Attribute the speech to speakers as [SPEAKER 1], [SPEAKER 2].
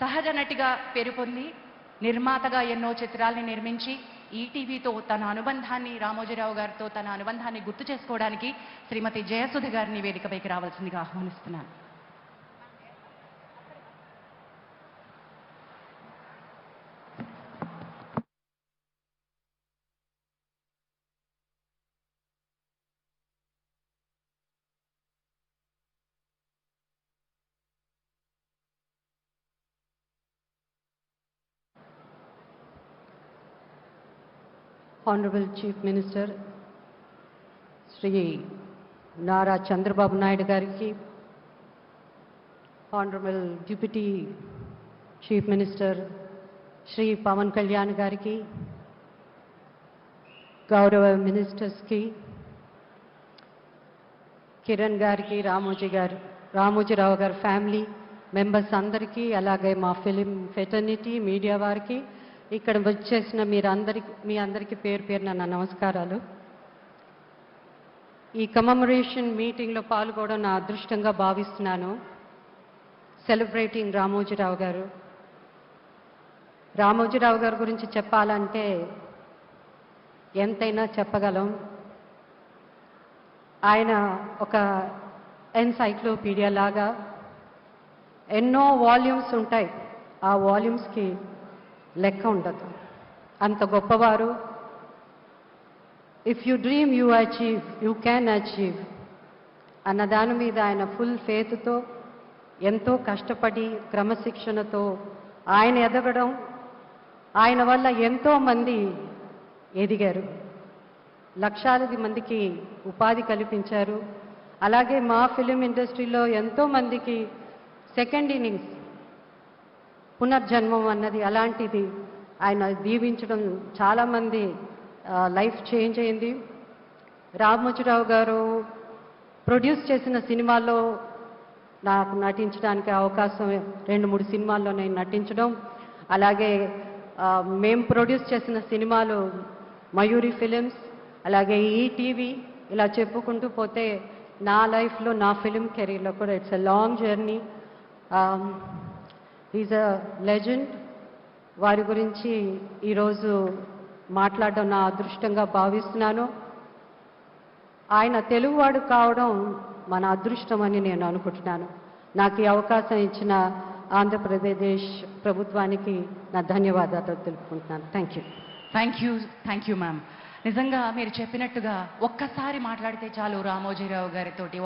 [SPEAKER 1] సహజ నటిగా పేరుపొంది నిర్మాతగా ఎన్నో చిత్రాల్ని నిర్మించి ఈటీవీతో తన అనుబంధాన్ని రామోజీరావు గారితో తన అనుబంధాన్ని గుర్తు చేసుకోవడానికి శ్రీమతి జయసుధ గారిని వేదికపైకి రావాల్సిందిగా ఆహ్వానిస్తున్నాను.
[SPEAKER 2] Honorable Chief Minister, Shri Nara Chandrababu Naidu గారికి Honorable Deputy Chief Minister, Shri Pawan Kalyan గారికి గౌరవ మినిస్టర్స్కి కిరణ్ గారికి రామోజీ గారు రామోజీరావు గారి ఫ్యామిలీ మెంబర్స్ అందరికీ అలాగే మా ఫిలిం ఫెటర్నిటీ మీడియా వారికి ఇక్కడ వచ్చేసిన మీరందరికి మీ అందరికీ పేరు పేరున నా నమస్కారాలు. ఈ కమమరేషన్ మీటింగ్లో పాల్గొనడం నా అదృష్టంగా భావిస్తున్నాను. సెలబ్రేటింగ్ రామోజీరావు గారు. రామోజీరావు గారి గురించి చెప్పాలంటే ఎంతైనా చెప్పగలం. ఆయన ఒక ఎన్సైక్లోపీడియా లాగా ఎన్నో వాల్యూమ్స్ ఉంటాయి. ఆ వాల్యూమ్స్కి లెక్క ఉండదు. అంత గొప్పవారు. If you dream you achieve you can achieve అన్న దాని మీద ఆయన ఫుల్ ఫేత్తో ఎంతో కష్టపడి క్రమశిక్షణతో ఆయన ఎదగడం ఆయన వల్ల ఎంతోమంది ఎదిగారు. లక్షలాది మందికి ఉపాధి కల్పించారు. అలాగే మా ఫిలిం ఇండస్ట్రీలో ఎంతో మందికి సెకండ్ ఇన్నింగ్స్ పునర్జన్మం అన్నది అలాంటిది ఆయన దీవించడం చాలామంది లైఫ్ చేంజ్ అయింది. రామోజీరావు గారు ప్రొడ్యూస్ చేసిన సినిమాల్లో నాకు నటించడానికి అవకాశం రెండు మూడు సినిమాల్లో నేను నటించడం. అలాగే మేము మేం ప్రొడ్యూస్ చేసిన సినిమాలు మయూరి ఫిలిమ్స్ అలాగే ఈటీవీ ఇలా చెప్పుకుంటూ పోతే నా లైఫ్లో నా ఫిలిం కెరీర్లో కూడా it's a long journey is a legend వారి గురించి ఈరోజు మాట్లాడడం నా అదృష్టంగా భావిస్తున్నాను. ఆయన తెలుగువాడు కావడం మన అదృష్టం అని నేను అనుకుంటున్నాను. నాకు ఈ అవకాశం ఇచ్చిన ఆంధ్రప్రదేశ్ ప్రభుత్వానికి నా ధన్యవాదాలు తెలుపుకుంటున్నాను. Thank you
[SPEAKER 1] thank you thank you ma'am నిజంగా మీరు చెప్పినట్టుగా ఒక్కసారి మాట్లాడితే చాలు రామోజీరావు గారితోటి.